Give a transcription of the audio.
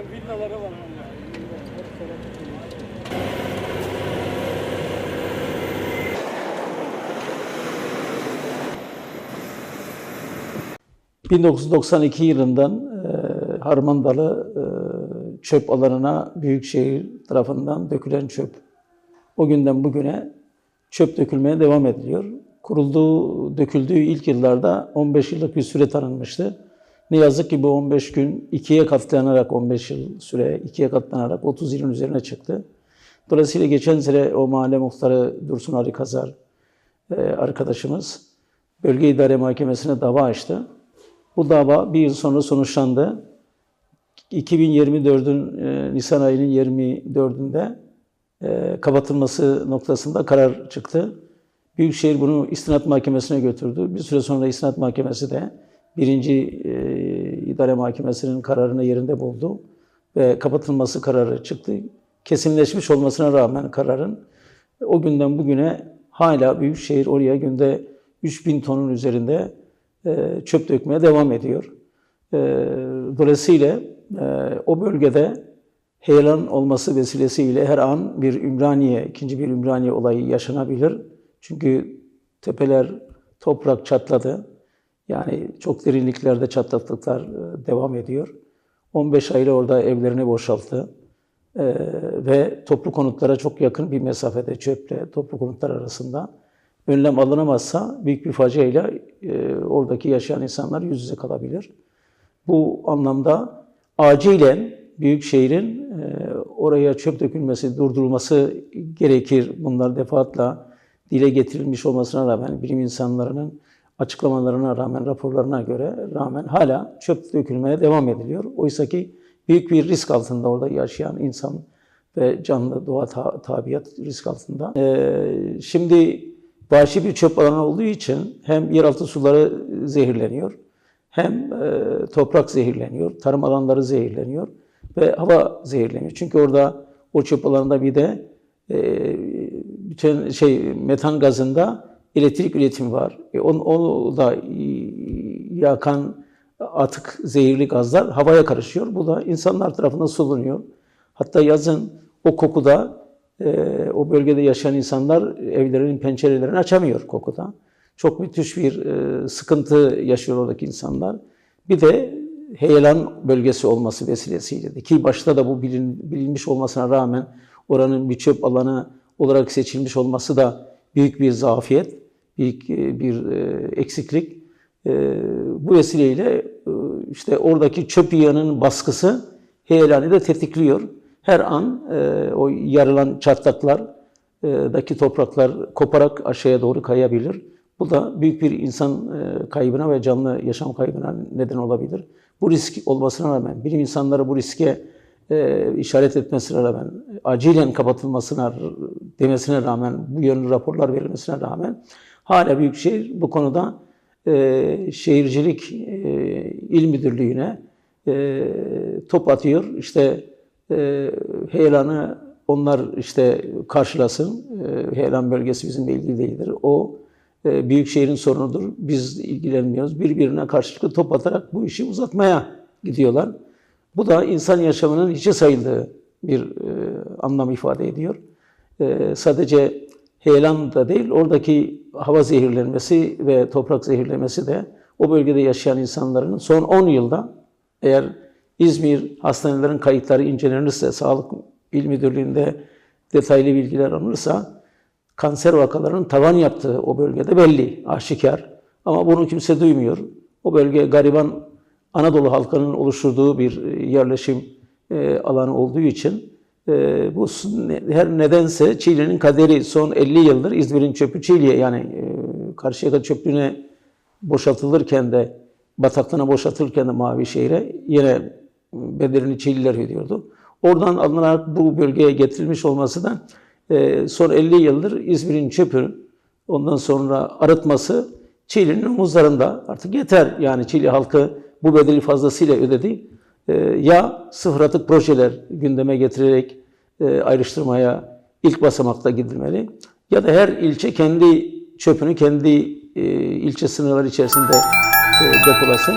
var, villaları var. hala. 1992 yılından e, Harmandalı e, çöp alanına Büyükşehir tarafından dökülen çöp. O günden bugüne çöp dökülmeye devam ediliyor. Kurulduğu, döküldüğü ilk yıllarda 15 yıllık bir süre tanınmıştı. Ne yazık ki bu 15 gün ikiye katlanarak 15 yıl süre ikiye katlanarak 30 yılın üzerine çıktı. Dolayısıyla geçen sene o mahalle muhtarı Dursun Ali Kazar e, arkadaşımız Bölge İdare Mahkemesi'ne dava açtı. Bu dava bir yıl sonra sonuçlandı. 2024'ün e, Nisan ayının 24'ünde e, kapatılması noktasında karar çıktı. Büyükşehir bunu istinat mahkemesine götürdü. Bir süre sonra istinat mahkemesi de birinci idare mahkemesinin kararını yerinde buldu ve kapatılması kararı çıktı. Kesinleşmiş olmasına rağmen kararın o günden bugüne hala Büyükşehir oraya günde 3000 tonun üzerinde e, çöp dökmeye devam ediyor. E, Dolayısıyla e, o bölgede heyelan olması vesilesiyle her an bir Ümraniye, ikinci bir Ümraniye olayı yaşanabilir. Çünkü tepeler, toprak çatladı. Yani çok derinliklerde çatlaklıklar e, devam ediyor. 15 aile orada evlerini boşalttı. E, ve toplu konutlara çok yakın bir mesafede çöple toplu konutlar arasında önlem alınamazsa büyük bir faciayla e, oradaki yaşayan insanlar yüz yüze kalabilir. Bu anlamda acilen Büyükşehir'in e, oraya çöp dökülmesi, durdurulması gerekir. Bunlar defaatla dile getirilmiş olmasına rağmen bilim insanlarının açıklamalarına rağmen, raporlarına göre rağmen hala çöp dökülmeye devam ediliyor. Oysa ki büyük bir risk altında orada yaşayan insan ve canlı doğa ta- tabiat risk altında. Ee, şimdi vahşi bir çöp alanı olduğu için hem yeraltı suları zehirleniyor, hem e, toprak zehirleniyor, tarım alanları zehirleniyor ve hava zehirleniyor. Çünkü orada o çöp alanında bir de e, bütün şey metan gazında elektrik üretimi var. E, onu, onu da e, yakan atık zehirli gazlar havaya karışıyor. Bu da insanlar tarafından solunuyor. Hatta yazın o kokuda e, o bölgede yaşayan insanlar evlerinin pencerelerini açamıyor kokuda. Çok müthiş bir e, sıkıntı yaşıyor oradaki insanlar. Bir de heyelan bölgesi olması vesilesiyle de ki başta da bu bilin, bilinmiş olmasına rağmen oranın bir çöp alanı olarak seçilmiş olması da büyük bir zafiyet, büyük e, bir e, eksiklik. E, bu vesileyle işte oradaki çöp yığının baskısı heyelanı da tetikliyor. Her an o yarılan çatlaklardaki topraklar koparak aşağıya doğru kayabilir. Bu da büyük bir insan kaybına ve canlı yaşam kaybına neden olabilir. Bu risk olmasına rağmen, bilim insanları bu riske e, işaret etmesine rağmen, acilen kapatılmasına demesine rağmen, bu yönlü raporlar verilmesine rağmen hala Büyükşehir bu konuda e, Şehircilik e, İl Müdürlüğü'ne e, top atıyor. İşte e, heyelanı onlar işte karşılasın. E, heyelan bölgesi bizimle ilgili değildir. O e, Büyükşehir'in sorunudur. Biz ilgilenmiyoruz. Birbirine karşılıklı top atarak bu işi uzatmaya gidiyorlar. Bu da insan yaşamının hiçe sayıldığı bir e, anlam ifade ediyor. E, sadece heyelan da değil, oradaki hava zehirlenmesi ve toprak zehirlenmesi de o bölgede yaşayan insanların son 10 yılda eğer İzmir hastanelerin kayıtları incelenirse, Sağlık İl Müdürlüğü'nde detaylı bilgiler alınırsa, kanser vakalarının tavan yaptığı o bölgede belli, aşikar. Ama bunu kimse duymuyor. O bölge gariban Anadolu halkının oluşturduğu bir yerleşim e, alanı olduğu için e, bu her nedense Çiğli'nin kaderi son 50 yıldır İzmir'in çöpü Çiğli'ye yani e, Karşıyaka çöplüğüne boşaltılırken de bataklığına boşaltılırken de Mavi Şehir'e yine bedelini Çiğliler ödüyordu. Oradan alınarak bu bölgeye getirilmiş olması da e, son 50 yıldır İzmir'in çöpü ondan sonra arıtması Çiğli'nin omuzlarında artık yeter. Yani Çiğli halkı bu bedeli fazlasıyla ödedi. E, ya sıfır atık projeler gündeme getirerek e, ayrıştırmaya ilk basamakta gidilmeli ya da her ilçe kendi çöpünü kendi e, ilçe sınırları içerisinde e, depolasın.